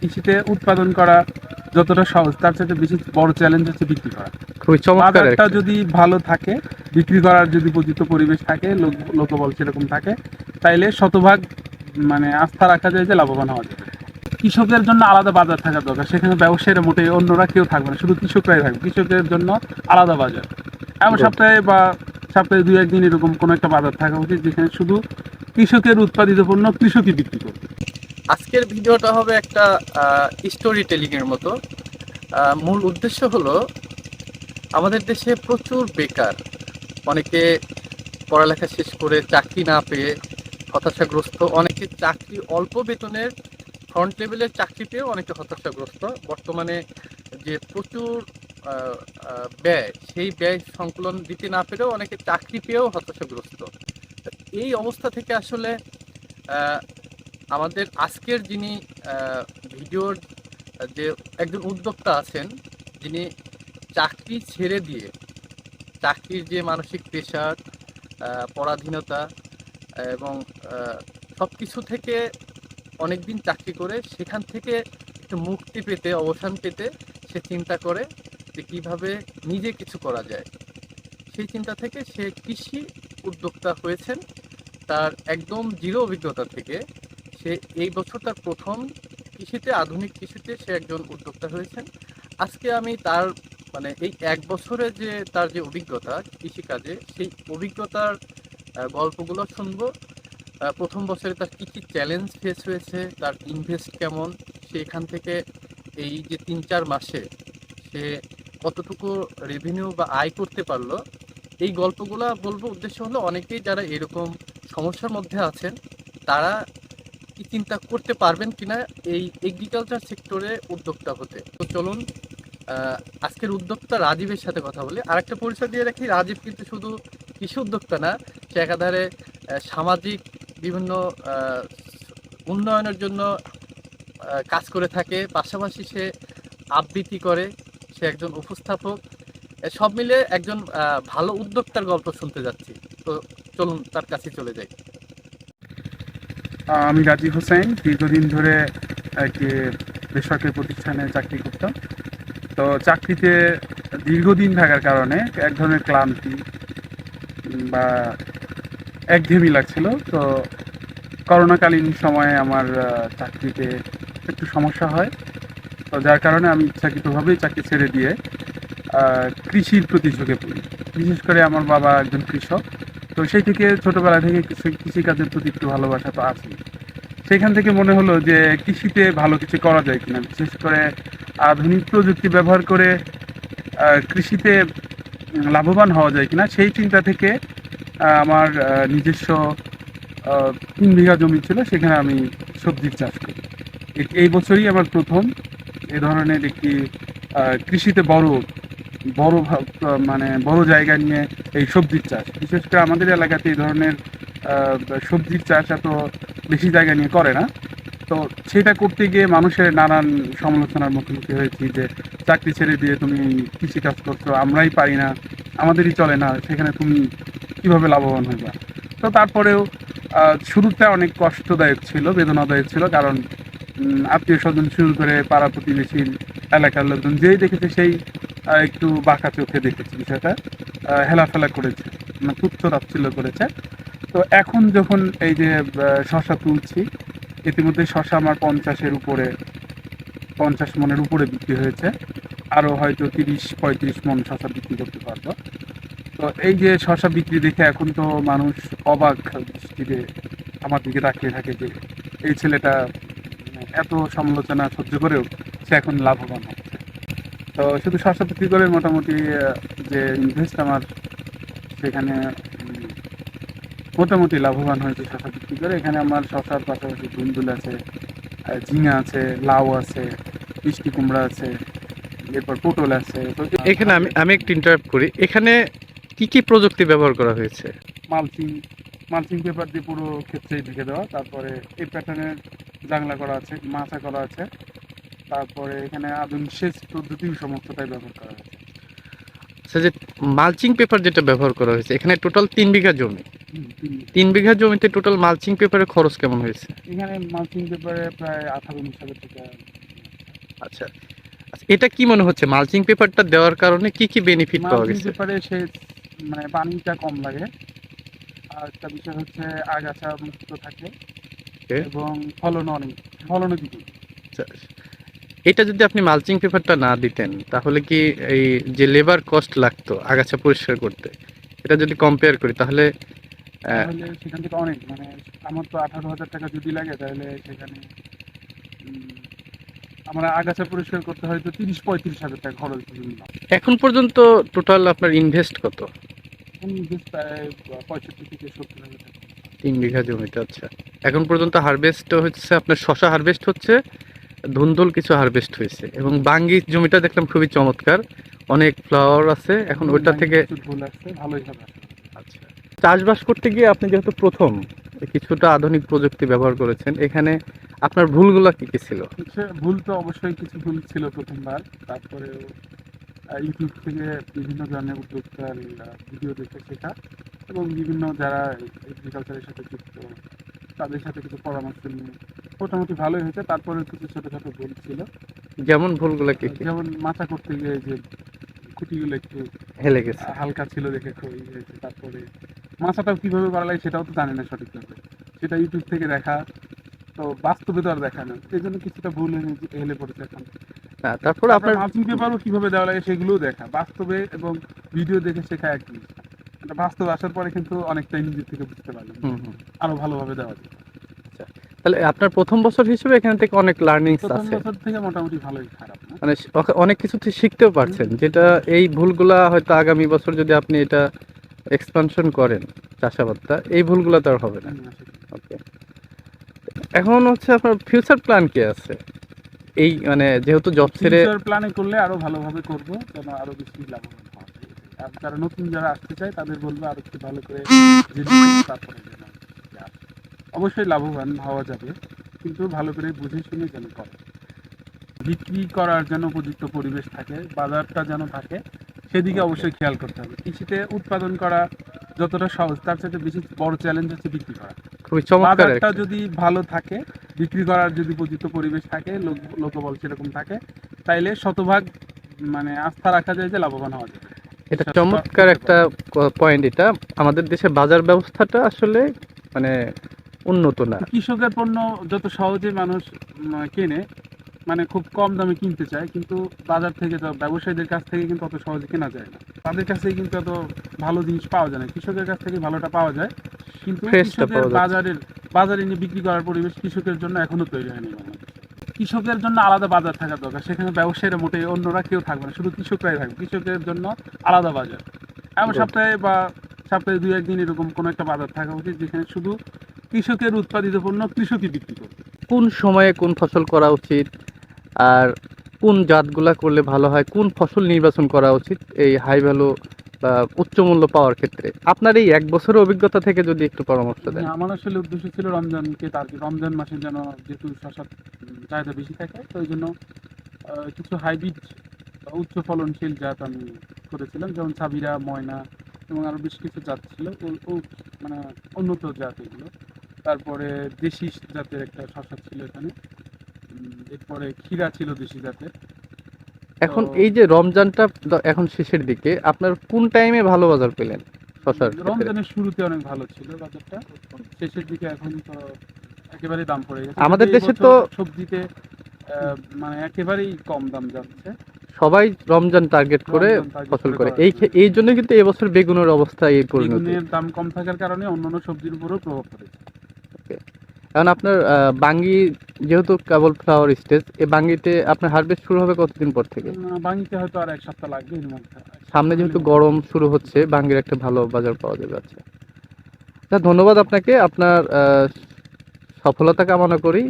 কৃষিতে উৎপাদন করা যতটা সহজ তার সাথে বেশি বড় চ্যালেঞ্জ হচ্ছে বিক্রি করা। খুবই চমৎকার বাজারটা একটা। যদি ভালো থাকে বিক্রি করার যদি উপযুক্ত পরিবেশ থাকে লোক- লোকবল সেরকম থাকে তাইলে শতভাগ মানে আস্থা রাখা যায় যে লাভবান হওয়া যাবে। কৃষকের জন্য আলাদা বাজার থাকা দরকার সেখানে ব্যবসায়ীরা মোটেই অন্যরা কেউ থাকবে না শুধু কৃষকরাই থাকবে কৃষকের জন্য আলাদা বাজার। এমন সপ্তাহে বা সপ্তাহে দুই একদিন এরকম কোনো একটা বাজার থাকা উচিত যেখানে শুধু কৃষকের উৎপাদিত পণ্য কৃষকই বিক্রি করবে। আজকের ভিডিওটা হবে একটা স্টোরি টেলিং এর মতো। মূল উদ্দেশ্য হলো, আমাদের দেশে প্রচুর বেকার। অনেকে পড়ালেখা শেষ করে চাকরি না পেয়ে হতাশাগ্রস্ত, অনেকে চাকরি অল্প বেতনের ফ্রন্ট লেভেলের চাকরি পেয়েও অনেকে হতাশাগ্রস্ত। বর্তমানে যে প্রচুর ব্যয়, সেই ব্যয় সংকলন দিতে না পেরেও অনেকে চাকরি পেয়েও হতাশাগ্রস্ত। এই অবস্থা থেকে আসলে আমাদের আজকের যিনি ভিডিওর যে একজন উদ্যোক্তা আছেন, যিনি চাকরি ছেড়ে দিয়ে, চাকরির যে মানসিক প্রেশার পরাধীনতা, এবং সব কিছু থেকে অনেক দিন চাকরি করে, সেখান থেকে একটু মুক্তি পেতে, অবসান পেতে, সে চিন্তা করে যে কীভাবে নিজে কিছু করা যায়। সেই চিন্তা থেকে সে কৃষি উদ্যোক্তা হয়েছেন। তার একদম জিরো অভিজ্ঞতা থেকে সে এই বছর তার প্রথম কৃষিতে, আধুনিক কৃষিতে সে একজন উদ্যোক্তা হয়েছেন। আজকে আমি তার মানে এই এক বছরে যে তার যে অভিজ্ঞতা কৃষিকাজে, সেই অভিজ্ঞতার গল্পগুলো শুনব। প্রথম বছরে তার কী কী চ্যালেঞ্জ ফেস হয়েছে, তার ইনভেস্ট কেমন, সে এখান থেকে এই যে তিন চার মাসে সে কতটুকু রেভিনিউ বা আয় করতে পারল, এই গল্পগুলো বলব উদ্দেশ্য হলো অনেকেই যারা এরকম সমস্যার মধ্যে আছেন, তারা কি চিন্তা করতে পারবেন কিনা এই এগ্রিকালচার সেক্টরে উদ্যোক্তা হতে? তো চলুন আজকের উদ্যোক্তা রাজীবের সাথে কথা বলি। আর একটা পরিচয় দিয়ে রাখি, রাজীব কিন্তু শুধু কৃষি উদ্যোক্তা না, সে একাধারে সামাজিক বিভিন্ন উন্নয়নের জন্য কাজ করে থাকে। পাশাপাশি সে আবৃত্তি করে, সে একজন উপস্থাপক। সব মিলে একজন ভালো উদ্যোক্তার গল্প শুনতে যাচ্ছি। তো চলুন তার কাছে চলে যাই। আমি রাজীব হোসেন, দীর্ঘদিন ধরে একটি বেসরকারি প্রতিষ্ঠানে চাকরি করতাম। তো চাকরিতে দীর্ঘদিন থাকার কারণে এক ধরনের ক্লান্তি বা একঘেয়েমি লাগছিল। তো করোনাকালীন সময়ে আমার চাকরিতে একটু সমস্যা হয়। তো যার কারণে আমি ইচ্ছাকৃতভাবেই চাকরি ছেড়ে দিয়ে কৃষির প্রতি ঝুঁকে পড়ি। বিশেষ করে আমার বাবা একজন কৃষক। তো সেই থেকে ছোটবেলা থেকে কৃষি কৃষিকাজের প্রতি একটু ভালোবাসা তো আছে সেখান থেকে মনে হলো যে কৃষিতে ভালো কিছু করা যায় কিনা, বিশেষ করে আধুনিক প্রযুক্তি ব্যবহার করে কৃষিতে লাভবান হওয়া যায় কিনা, সেই চিন্তা থেকে আমার নিজস্ব তিন বিঘা জমি ছিল, সেখানে আমি সবজির চাষ করি। এই বছরই আমার প্রথম এ ধরনের একটি কৃষিতে বড় বড় মানে বড় জায়গা নিয়ে এই সবজির চাষ। বিশেষ করে আমাদের এলাকাতে এই ধরনের সবজির চাষ এত বেশি জায়গা নিয়ে করে না। তো সেটা করতে গিয়ে মানুষের নানান সমালোচনার মুখোমুখি হয়েছি যে, চাকরি ছেড়ে দিয়ে তুমি কৃষি কাজ করছ, আমরাই পারি না, আমাদেরই চলে না, সেখানে তুমি কীভাবে লাভবান হইবা? তো তারপরেও শুরুতে অনেক কষ্টদায়ক ছিল, বেদনাদায়ক ছিল, কারণ আত্মীয় স্বজন শুরু করে পাড়া প্রতিবেশীর এলাকার লোকজন যেই দেখেছে সেই একটু বাঁকা চোখে দেখেছে বিষয়টা। হেলাফেলা করেছে মানে তুচ্ছ তাচ্ছিল্য করেছে। তো এখন যখন এই যে শশা তুলছি, ইতিমধ্যে শশা আমার পঞ্চাশের উপরে, পঞ্চাশ মনের উপরে বিক্রি হয়েছে। আরও হয়তো তিরিশ, পঁয়ত্রিশ মন শশা বিক্রি করতে পারব। তো এই যে শশা বিক্রি দেখে এখন তো মানুষ অবাক দৃষ্টিতে আমার দিকে তাকিয়ে থাকে যে, এই ছেলেটা মানে এত সমালোচনা সহ্য করেও সে এখন লাভবান হচ্ছে তো শুধু শশা বিক্রি করে মোটামুটি যে ইনভেস্ট আমার সেখানে মোটামুটি লাভবান হয়েছে শশা বিক্রি করে। এখানে আমার শশার পাশাপাশি ধুন্দুল আছে ঝিঙা আছে লাউ আছে মিষ্টি কুমড়া আছে এরপর পটল আছে। তো এখানে আমি আমি একটু ইন্টারাপ্ট করি। এখানে কি কি প্রযুক্তি ব্যবহার করা হয়েছে? মালচিং মালচিং পেপার দিয়ে পুরো ক্ষেত্রেই ঢেকে দেওয়া। তারপরে এই প্যাটার্নের জাংলা করা আছে মাছা করা আছে। তারপরে এখানে আধুনিক সেচ পদ্ধতি সমস্তটাই ব্যবহার করা হয়েছে। আচ্ছা যে মালচিং পেপার যেটা ব্যবহার করা হয়েছে এখানে টোটাল তিন বিঘা জমি। তিন- বিঘা। জমিতে টোটাল মালচিং পেপারের খরচ কেমন হয়েছে? এখানে মালচিং পেপারে প্রায় আঠারো উনিশ হাজার টাকা। আচ্ছা আচ্ছা এটা কি মনে হচ্ছে? মালচিং পেপারটা দেওয়ার কারণে কি কি বেনিফিট পাওয়া মালচিং গেছে? পেপারে সে মানে পানিটা কম লাগে। আর একটা বিষয় হচ্ছে আগাছা মুক্ত থাকে এবং ফলন অনেক ফলনও আচ্ছা, এটা যদি আপনি মালচিং পেপারটা না দিতেন তাহলে কি এই যে লেবার কস্ট লাগতো আগাছা পরিষ্কার করতে? এটা যদি কম্পেয়ার করি তাহলে সেখান থেকে অনেক মানে আমার তো আঠারো হাজার টাকা যদি লাগে তাহলে সেখানে আমার আগাছা পরিষ্কার করতে হয়তো তিরিশ পঁয়ত্রিশ হাজার টাকা খরচ এখন পর্যন্ত টোটাল আপনার ইনভেস্ট কত? ইনভেস্ট প্রায় পঁয়ষট্টি থেকে সত্তর হাজার টাকা। তিন বিঘা জমিতে আচ্ছা। এখন পর্যন্ত হারভেস্ট হচ্ছে আপনার শশা হারভেস্ট হচ্ছে ধুন্দুল কিছু হারভেস্ট হয়েছে এবং বাঙ্গি জমিটা দেখলাম খুবই চমৎকার। অনেক ফ্লাওয়ার আছে এখন ওইটা থেকে আচ্ছা। চাষবাস করতে গিয়ে আপনি যেহেতু প্রথম কিছুটা আধুনিক প্রযুক্তি ব্যবহার করেছেন এখানে আপনার ভুলগুলো কি কি ছিল? ভুল তো অবশ্যই কিছু ভুল ছিল প্রথমবার তারপরে ইউটিউব থেকে বিভিন্ন ধরনের উদ্যোক্তার ভিডিও দেখে শেখা এবং বিভিন্ন যারা এগ্রিকালচারের সাথে যুক্ত তাদের সাথে কিছু পরামর্শ নিয়ে মোটামুটি ভালোই হয়েছে। তারপরে কিছু ছোটোখাটো ভুল ছিল। যেমন ভুলগুলো কি? কি যেমন মাথা করতে গিয়ে যে খুঁটিগুলো একটু হেলে গেছে। হালকা ছিল দেখে খুব ই হয়েছে। তারপরে মাছাটাও কীভাবে লাগে সেটাও তো জানি না সঠিকভাবে। সেটা ইউটিউব থেকে দেখা। তো বাস্তবে তো আর দেখা না। সেই জন্য কিছুটা ভুল হেলে পড়েছে এখন। তারপর আপনার মালচিং পেপারও কীভাবে দেওয়া লাগে সেগুলোও দেখা। বাস্তবে এবং ভিডিও দেখে শেখা এক জিনিস। বাস্তবে আসার পরে কিন্তু অনেকটাই নিজের থেকে বুঝতে পারলাম। আরও ভালোভাবে দেওয়া যায়। তাহলে আপনার প্রথম বছর হিসেবে এখান থেকে অনেক লার্নিংস প্রথম আছে। বছর থেকে মোটামুটি ভালোই খারাপ মানে অনেক কিছু শিখতেও পারছেন যেটা এই ভুলগুলা হয়তো আগামী বছর যদি আপনি এটা এক্সপানশন করেন চাষাবাদটা এই ভুলগুলো তো আর হবে না। ওকে এখন হচ্ছে আপনার ফিউচার প্ল্যান কি আছে? এই মানে যেহেতু জব ছেড়ে ফিউচার প্ল্যানে করলে আরও ভালোভাবে করব যেন আরও বেশি লাভবান হওয়া যায়। আর যারা নতুন যারা আসতে চায় তাদের বলব আরও একটু ভালো করে তারপরে। অবশ্যই লাভবান হওয়া যাবে কিন্তু ভালো করে বুঝে শুনে যেন করে। বিক্রি করার জন্য উপযুক্ত পরিবেশ থাকে বাজারটা যেন থাকে সেদিকে অবশ্যই খেয়াল করতে হবে। কৃষিতে উৎপাদন করা যতটা সহজ তার সাথে বেশি বড় চ্যালেঞ্জ হচ্ছে বিক্রি করা। খুবই চমৎকার বাজারটা যদি ভালো থাকে বিক্রি করার যদি উপযুক্ত পরিবেশ থাকে লোক- লোকবল সেরকম থাকে তাইলে শতভাগ মানে আস্থা রাখা যায় যে লাভবান হওয়া যাবে। এটা চমৎকার একটা পয়েন্ট এটা। আমাদের দেশে বাজার ব্যবস্থাটা আসলে মানে উন্নত না। কৃষকের পণ্য যত সহজে মানুষ কেনে মানে খুব কম দামে কিনতে চায় কিন্তু বাজার থেকে তো ব্যবসায়ীদের কাছ থেকে কিন্তু অত সহজে কেনা যায় না। তাদের কাছে কিন্তু এত ভালো জিনিস পাওয়া যায় না। কৃষকের কাছ থেকে ভালোটা পাওয়া যায় কিন্তু কৃষকের বাজারের বাজারে নিয়ে বিক্রি করার পরিবেশ কৃষকের জন্য এখনও তৈরি হয়নি কৃষকের জন্য আলাদা বাজার থাকা দরকার। সেখানে ব্যবসায়ীরা মোটে অন্যরা কেউ থাকবে না। শুধু কৃষকরাই থাকবে। কৃষকের জন্য আলাদা বাজার। এমন সপ্তাহে বা সপ্তাহে দুই একদিন এরকম কোনো একটা বাজার থাকা উচিত যেখানে শুধু কৃষকের উৎপাদিত পণ্য কৃষকই বিক্রি করে কোন সময়ে কোন ফসল করা উচিত আর কোন জাতগুলা করলে ভালো হয় কোন ফসল নির্বাচন করা উচিত এই হাই ভ্যালু বা উচ্চ মূল্য পাওয়ার ক্ষেত্রে? আপনার এই এক বছরের অভিজ্ঞতা থেকে যদি একটু পরামর্শ দেন। আমার আসলে উদ্দেশ্য ছিল রমজানকে তার রমজান মাসে যেন যেহেতু শশার চাহিদা বেশি থাকে তো ওই জন্য কিছু হাইব্রিড উচ্চ ফলনশীল জাত আমি করেছিলাম যেমন সাবিরা ময়না এবং আরও বেশ কিছু জাত ছিল। ও- মানে উন্নত জাত এগুলো। তারপরে দেশি জাতের একটা শশা ছিল এখানে। এরপরে ক্ষীরা ছিল দেশি জাতের। এখন এই যে রমজানটা এখন শেষের দিকে আপনার কোন টাইমে ভালো বাজার পেলেন শশার রমজানের শুরুতে অনেক ভালো ছিল বাজারটা। শেষের দিকে এখন তো একেবারেই দাম পড়ে গেছে। আমাদের দেশে তো- সবজিতে মানে একেবারেই কম দাম যাচ্ছে। সবাই রমজান টার্গেট করে ফসল করে এই এই জন্য কিন্তু এবছর বেগুনের অবস্থা এই পরিণতি। বেগুনের দাম কম থাকার কারণে অন্যান্য সবজির উপরেও প্রভাব পড়েছে। এখন আপনার বাঙ্গি যেহেতু কেবল ফ্লাওয়ার স্টেজ এই বাঙ্গিতে আপনার হারভেস্ট শুরু হবে কতদিন পর থেকে? বাঙ্গিতে হয়তো আর এক সপ্তাহ লাগবে সামনে যেহেতু গরম শুরু হচ্ছে বাঙ্গির একটা ভালো বাজার পাওয়া যাবে আচ্ছা। ধন্যবাদ আপনাকে। আপনার সফলতা কামনা করি।